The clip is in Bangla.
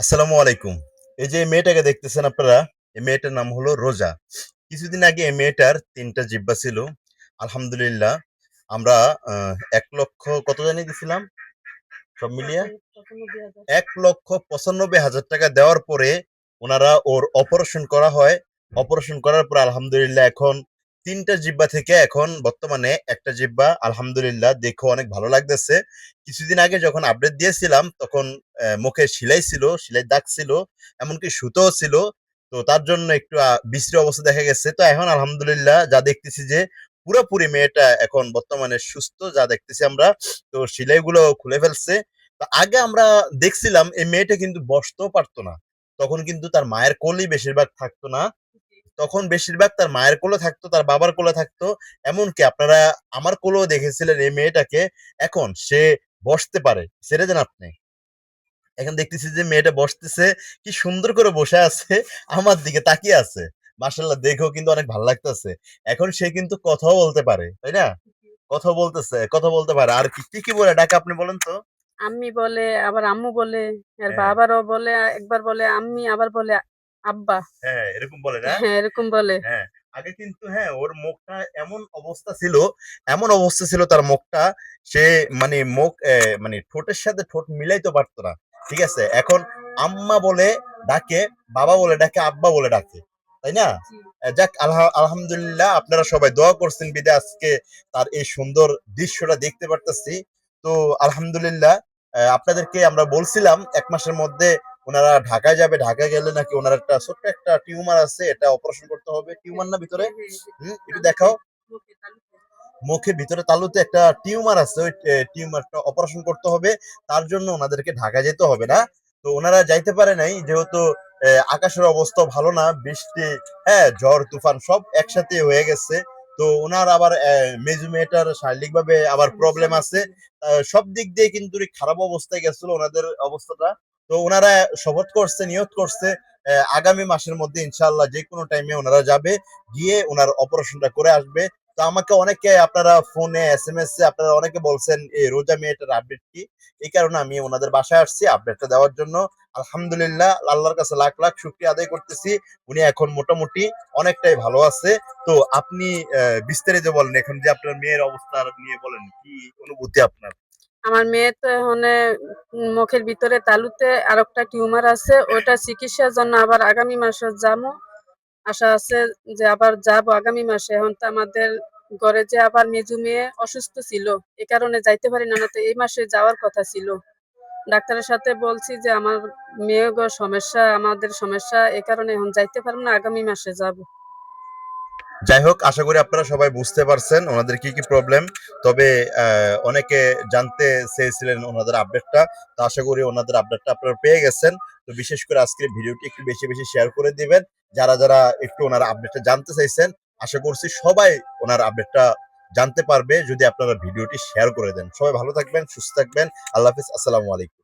আসসালামু আলাইকুম। এই যে মেয়েটাকে দেখতেছেন আপনারা, এই মেয়েটার নাম হলো রোজা। কিছুদিন আগে এই মেয়েটার তিনটা জিব্বা ছিল। আলহামদুলিল্লাহ, আমরা এক লক্ষ কত জানি দিছিলাম? সব মিলিয়ে? এক লক্ষ পঁচানব্বই হাজার টাকা দেওয়ার পরে ওনারা ওর অপারেশন করা হয়। অপারেশন করার পর আলহামদুলিল্লাহ এখন তিনটা জিব্বা থেকে এখন বর্তমানে একটা জিব্বা, আলহামদুলিল্লাহ, দেখে অনেক ভালো লাগতেছে। কিছুদিন আগে যখন আপডেট দিয়েছিলাম, তখন মুখে সিলাই ছিল সেলাই দাগ ছিল, এমনকি সুতোও ছিল। তো তার জন্য একটু বিশ্রী অবস্থা দেখা গেছে। তো এখন আলহামদুলিল্লাহ, যা দেখতেছি যে, পুরোপুরি মেয়েটা এখন বর্তমানে সুস্থ, যা দেখতেছি আমরা, তো সেলাইগুলো খুলে ফেলছে। আগে আমরা দেখছিলাম, এই মেয়েটা কিন্তু বসতেও পারতো না। তখন কিন্তু তার মায়ের কোলেই বেশিরভাগ থাকতো না। তখন বেশিরভাগ তার মায়ের কোলে থাকতো তার বাবার কোলে থাকতো। এমনকি আপনারা আমার কোলেও দেখেছিলেন এই মেয়েটাকে। এখন সে বসতে পারে। ছেড়ে দেন আপনি। এখন দেখতেছি যে মেয়েটা বসতেছে কি সুন্দর করে বসে আছে আমার দিকে তাকিয়ে আছে। মার্শাল্লাহ দেখেও কিন্তু অনেক ভালো লাগতেছে। এখন সে কিন্তু কথাও বলতে পারে তাই না? কথা বলতেছে কথা বলতে পারে। আর কি কি কি বলে? ডাকে আপনি বলেন তো। আম্মি বলে আবার আম্মু বলে আর হ্যাঁ। বাবারও বলে একবার বলে আম্মি আবার বলে আব্বা। হ্যাঁ এরকম বলে না? হ্যাঁ এরকম বলে। হ্যাঁ আগে কিন্তু হ্যাঁ ওর মুখটা এমন অবস্থা ছিল এমন অবস্থা ছিল তার মুখটা সে মানে মুখ মানে ঠোঁটের সাথে ঠোঁট মিলাইতে পারতো না ঠিক আছে? এখন আম্মা বলে ডাকে বাবা বলে ডাকে আব্বা বলে ডাকে তাই না? যাক আলহা আলহামদুলিল্লাহ আপনারা সবাই দোয়া করছেন বিদে আজকে তার এই সুন্দর দৃশ্যটা দেখতে পারতেছি। তো আলহামদুলিল্লাহ আপনাদেরকে আমরা বলছিলাম এক মাসের মধ্যে ওনারা ঢাকায় যাবে, ঢাকায় গেলে নাকি ওনার একটা ছোট্ট একটা টিউমার আছে, এটা অপারেশন করতে হবে। টিউমার না ভিতরে? একটু দেখাও। মুখে ভিতরে তালুতে একটা টিউমার আছে, ওই টিউমারটা অপারেশন করতে হবে। তার জন্য ওনাদেরকে ঢাকা যেতে হবে না। তো ওনারা যাইতে পারে নাই, যেহেতু আকাশের অবস্থা ভালো না, বৃষ্টি হ্যাঁ ঝড়, তুফান সব একসাথে হয়ে গেছে। তো ওনার আবার মেজু মেয়েটার শারীরিক ভাবে আবার প্রবলেম আছে। সব দিক দিয়ে কিন্তু খারাপ অবস্থায় গেছিল ওনাদের অবস্থাটা। তো ওনারা শপথ করছে নিয়ত করছে। আগামী মাসের মধ্যে ইনশাল্লাহ যে কোনো টাইমে ওনারা যাবে, গিয়ে ওনার অপারেশনটা করে আসবে। তো আমাকে অনেকে আপনারা ফোনে এস এম এস এ আপনারা অনেকে বলছেন এই রোজা মেয়েটার আপডেট কি? এই কারণে আমি ওনাদের বাসায় আসছি আপডেটটা দেওয়ার জন্য। আলহামদুলিল্লাহ, আল্লাহর কাছে লাখ লাখ শুক্রিয়া আদায় করতেছি। উনি এখন মোটামুটি অনেকটাই ভালো আছে। তো আপনি বিস্তারিত বলেন, এখন যে আপনার মেয়ের অবস্থা নিয়ে বলেন, কি অনুভূতি আপনার? আমার মেয়ে তো এখন মুখের ভিতরে তালুতে আর একটা টিউমার আছে। ওটা চিকিৎসার জন্য আবার আগামী মাসে যাব। আশা আছে যে আবার যাব আগামী মাসে। এখন তো আমাদের ঘরে যে আবার মেজু মেয়ে অসুস্থ ছিল, এ কারণে যাইতে পারি না তো এই মাসে যাওয়ার কথা ছিল। ডাক্তারের সাথে বলছি যে আমার মেয়ে সমস্যা, আমাদের সমস্যা, এ কারণে এখন যাইতে পারব না, আগামী মাসে যাব। যাই হোক, আশা করি আপনারা সবাই বুঝতে পারছেন ওনাদের কি কি প্রবলেম তবে অনেকে জানতে চেয়েছিলেন ওনাদের আপডেটটা তো আশা করি ওনাদের আপডেটটা আপনারা পেয়ে গেছেন। তো বিশেষ করে আজকের ভিডিওটি একটু বেশি বেশি শেয়ার করে দিবেন। যারা যারা একটু ওনার আপডেটটা জানতে চাইছেন, আশা করছি সবাই ওনার আপডেটটা জানতে পারবে। যদি আপনারা ভিডিওটি শেয়ার করে দেন। সবাই ভালো থাকবেন, সুস্থ থাকবেন। আল্লাহ হাফিজ, আসসালামু আলাইকুম।